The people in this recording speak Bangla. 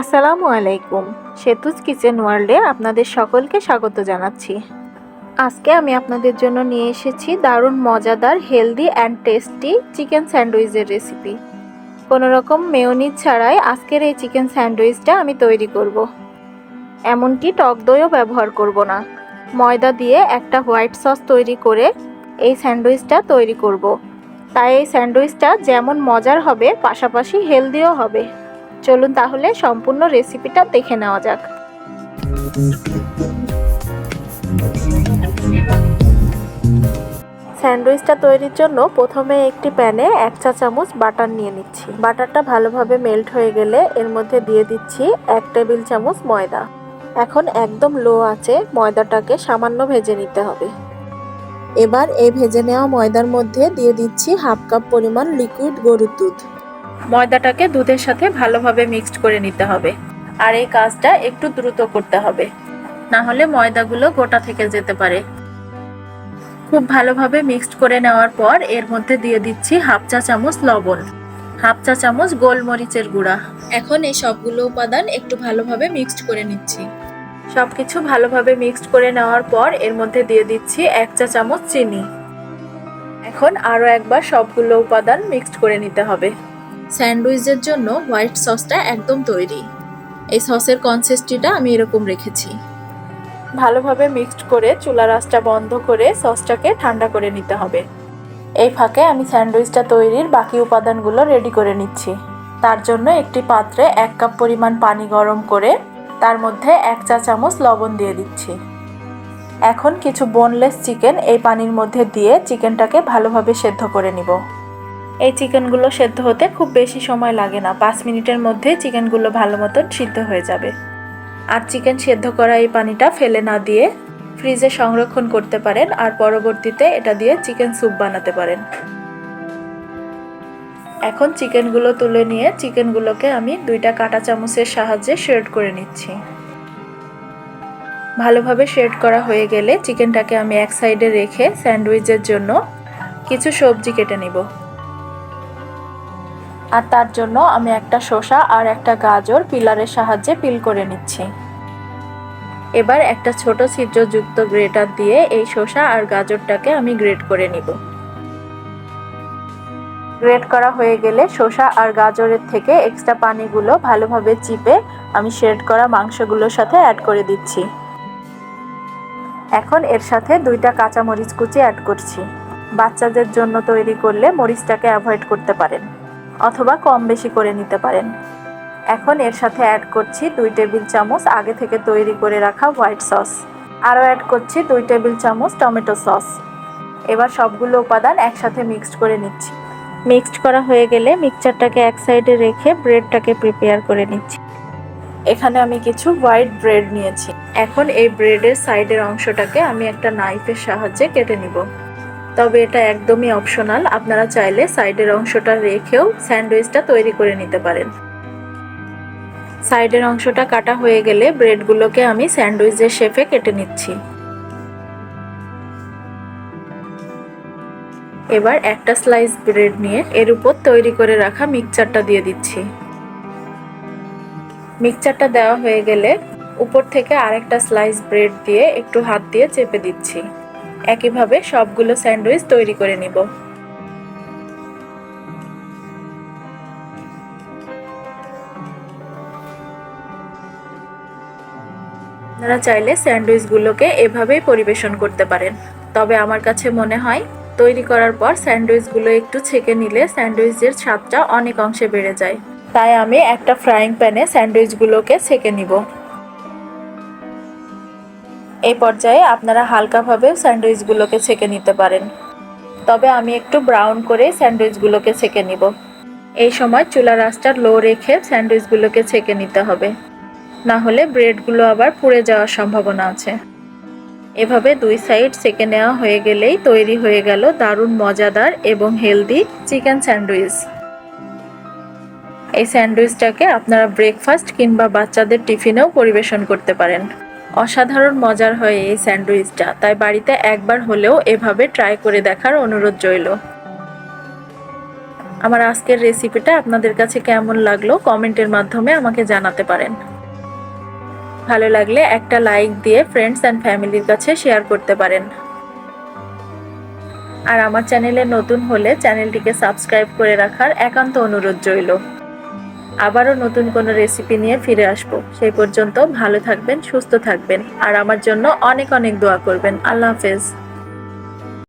আসসালামু আলাইকুম। সেতুজ কিচেন ওয়ার্ল্ডে আপনাদের সকলকে স্বাগত জানাচ্ছি। আজকে আমি আপনাদের জন্য নিয়ে এসেছি দারুণ মজাদার, হেলদি অ্যান্ড টেস্টি চিকেন স্যান্ডউইচের রেসিপি। কোনো রকম মেয়োনিজ ছাড়াই আজকের এই চিকেন স্যান্ডউইচটা আমি তৈরি করব। এমনকি টক দইও ব্যবহার করব না। ময়দা দিয়ে একটা হোয়াইট সস তৈরি করে এই স্যান্ডউইচটা তৈরি করব। তাই এই স্যান্ডউইচটা যেমন মজার হবে, পাশাপাশি হেলদিও হবে। চলুন তাহলে সম্পূর্ণ রেসিপিটা দেখে নেওয়া যাক। স্যান্ডউইচটা তৈরির জন্য প্রথমে একটি প্যানে এক চা চামচ বাটার নিয়ে নিচ্ছি। বাটারটা ভালোভাবে মেল্ট হয়ে গেলে এর মধ্যে দিয়ে দিচ্ছি এক টেবিল চামচ ময়দা। এখন একদম লো আছে, ময়দাটাকে সামান্য ভেজে নিতে হবে। এবার এই ভেজে নেওয়া ময়দার মধ্যে দিয়ে দিচ্ছি হাফ কাপ পরিমাণ লিকুইড গরুর দুধ। ময়দাটাকে দুধের সাথে ভালোভাবে মিক্সড করে নিতে হবে। আর এই কাজটা একটু দ্রুত করতে হবে। না হলে ময়দাগুলো গোটা থেকে যেতে পারে। খুব ভালোভাবে মিক্সড করে নেওয়ার পর এর মধ্যে দিয়ে দিচ্ছি হাফ চা চামচ লবণ, হাফ চা চামচ গোলমরিচের গুঁড়া। এখন এই সবগুলো উপাদান একটু ভালোভাবে মিক্সড করে নিচ্ছি। সবকিছু ভালোভাবে মিক্সড করে নেওয়ার পর এর মধ্যে দিয়ে দিচ্ছি এক চা চামচ চিনি। এখন আরও একবার সবগুলো উপাদান মিক্সড করে নিতে হবে। স্যান্ডউইচের জন্য হোয়াইট সসটা একদম তৈরি। এই সসের কনসিস্টিটা আমি এরকম রেখেছি। ভালোভাবে মিক্সড করে চুলা রাসটা বন্ধ করে সসটাকে ঠান্ডা করে নিতে হবে। এই ফাঁকে আমি স্যান্ডউইচটা তৈরির বাকি উপাদানগুলো রেডি করে নিচ্ছি। তার জন্য একটি পাত্রে এক কাপ পরিমাণ পানি গরম করে তার মধ্যে এক চা চামচ লবণ দিয়ে দিচ্ছি। এখন কিছু বোনলেস চিকেন এই পানির মধ্যে দিয়ে চিকেনটাকে ভালোভাবে সেদ্ধ করে নিব। এই চিকেনগুলো সেদ্ধ হতে খুব বেশি সময় লাগে না। পাঁচ মিনিটের মধ্যে চিকেনগুলো ভালো মতন সিদ্ধ হয়ে যাবে। আর চিকেন সেদ্ধ করা এই পানিটা ফেলে না দিয়ে ফ্রিজে সংরক্ষণ করতে পারেন আর পরবর্তীতে এটা দিয়ে চিকেন স্যুপ বানাতে পারেন। এখন চিকেনগুলো তুলে নিয়ে চিকেনগুলোকে আমি দুইটা কাঁটা চামচের সাহায্যে শেড করে নিচ্ছি। ভালোভাবে শেড করা হয়ে গেলে চিকেনটাকে আমি এক সাইডে রেখে স্যান্ডউইচের জন্য কিছু সবজি কেটে নিব। আর তার জন্য আমি একটা শসা আর একটা গাজর পিলারের সাহায্যে পিল করে নিচ্ছি। এবার একটা ছোট ছিদ্রযুক্ত গ্রেটার দিয়ে এই শসা আর গাজরটাকে আমি গ্রেট করে নিব। গ্রেট করা হয়ে গেলে শসা আর গাজরের থেকে এক্সট্রা পানিগুলো ভালোভাবে চিপে আমি শেড করা মাংসগুলোর সাথে অ্যাড করে দিচ্ছি। এখন এর সাথে দুইটা কাঁচা মরিচ কুচি অ্যাড করছি। বাচ্চাদের জন্য তৈরি করলে মরিচটাকে অ্যাভয়েড করতে পারেন। অথবা কম বেশি করে নিতে পারেন। এখন এর সাথে অ্যাড করছি দুই টেবিল চামচ আগে থেকে তৈরি করে রাখা হোয়াইট সস আরও অ্যাড করছি দুই টেবিল চামচ টমেটো সস এবার সবগুলো উপাদান একসাথে মিক্সড করে নিচ্ছি। মিক্সড করা হয়ে গেলে মিক্সচারটাকে এক সাইডে রেখে ব্রেডটাকে প্রিপেয়ার করে নিচ্ছি। এখানে আমি কিছু হোয়াইট ব্রেড নিয়েছি। এখন এই ব্রেডের সাইডের অংশটাকে আমি একটা নাইফের সাহায্যে কেটে নিব। তবে এটা একদমই অপশনাল আপনারা চাইলে সাইডের অংশটা রেখেও স্যান্ডউইচটা তৈরি করে নিতে পারেন। সাইডের অংশটা কাটা হয়ে গেলে ব্রেডগুলোকে আমি স্যান্ডউইচের শেপে কেটে নিচ্ছি। এবার একটা স্লাইস ব্রেড নিয়ে এর উপর তৈরি করে রাখা মিক্সচারটা দিয়ে দিচ্ছি। মিক্সচারটা দেওয়া হয়ে গেলে উপর থেকে আরেকটা স্লাইস ব্রেড দিয়ে একটু হাত দিয়ে চেপে দিচ্ছি। একইভাবে সবগুলো স্যান্ডউইচ তৈরি করে নিব। আপনারা চাইলে স্যান্ডউইচগুলোকে এভাবেই পরিবেশন করতে পারেন। তবে আমার কাছে মনে হয়, তৈরি করার পর স্যান্ডউইচগুলো একটু ছেঁকে নিলে স্যান্ডউইচের স্বাদটা অনেক অংশে বেড়ে যায়। তাই আমি একটা ফ্রাইং প্যানে স্যান্ডউইচগুলোকে ছেঁকে নিব। এই পর্যায়ে আপনারা হালকাভাবেও স্যান্ডউইচগুলোকে ছেঁকে নিতে পারেন। তবে আমি একটু ব্রাউন করে স্যান্ডউইচগুলোকে ছেঁকে নিব। এই সময় চুলা রাসটা লো রেখে স্যান্ডউইচগুলোকে ছেঁকে নিতে হবে। না হলে ব্রেডগুলো আবার পুড়ে যাওয়ার সম্ভাবনা আছে। এভাবে দুই সাইড সেকে নেওয়া হয়ে গেলেই তৈরি হয়ে গেল দারুণ মজাদার এবং হেলদি চিকেন স্যান্ডউইচ। এই স্যান্ডউইচটাকে আপনারা ব্রেকফাস্ট কিংবা বাচ্চাদের টিফিনেও পরিবেশন করতে পারেন। অসাধারণ মজার হয় এই স্যান্ডউইচটা। তাই বাড়িতে একবার হলেও এভাবে ট্রাই করে দেখার অনুরোধ রইল। আমার আজকের রেসিপিটা আপনাদের কাছে কেমন লাগল কমেন্টের মাধ্যমে আমাকে জানাতে পারেন। ভালো লাগলে একটা লাইক দিয়ে ফ্রেন্ডস অ্যান্ড ফ্যামিলির কাছে শেয়ার করতে পারেন। আর আমার চ্যানেলে নতুন হলে চ্যানেলটিকে সাবস্ক্রাইব করে রাখার একান্ত অনুরোধ রইল। আবারও নতুন কোনো রেসিপি নিয়ে ফিরে আসব। সেই পর্যন্ত ভালো থাকবেন, সুস্থ থাকবেন। আর আমার জন্য অনেক অনেক দোয়া করবেন। আল্লাহ হাফেজ।